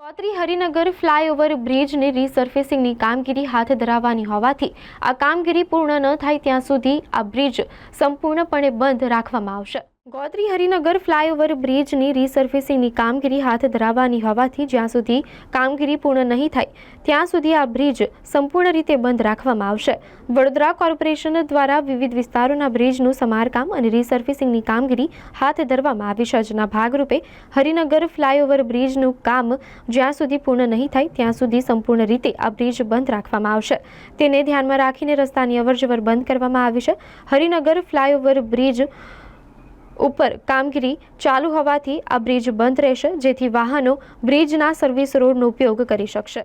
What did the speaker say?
ચોત્રી Harinagar flyover બ્રિજની રીસર્ફેસિંગની કામગીરી હાથ ધરાવવાની હોવાથી આ કામગીરી પૂર્ણ ન થાય ત્યાં સુધી આ બ્રિજ સંપૂર્ણપણે બંધ રાખવામાં આવશે. ગોત્રી હરિનગર ફ્લાયઓવર બ્રિજની રીસર્ફેસિંગની કામગીરી હાથ ધરાવવાની હોવાથી જ્યાં સુધી કામગીરી પૂર્ણ નહીં થાય, ત્યાં સુધી આ બ્રિજ સંપૂર્ણ રીતે બંધ રાખવામાં આવશે. વડોદરા કોર્પોરેશન દ્વારા વિવિધ વિસ્તારોના બ્રિજનું સમારકામ અને રીસર્ફેસિંગની કામગીરી હાથ ધરવામાં આવી છે. જેના ભાગરૂપે હરિનગર ફ્લાયઓવર બ્રિજનું કામ જ્યાં સુધી પૂર્ણ નહીં થાય, ત્યાં સુધી સંપૂર્ણ રીતે આ બ્રિજ બંધ રાખવામાં આવશે. તેને ધ્યાનમાં રાખીને રસ્તાની અવરજવર બંધ કરવામાં આવી છે. હરિનગર ફ્લાયઓવર બ્રિજ ઉપર કામગીરી ચાલુ હોવાથી આ બ્રિજ બંધ રહેશે, જેથી વાહનો બ્રિજના સર્વિસ રોડનો ઉપયોગ કરી શકશે.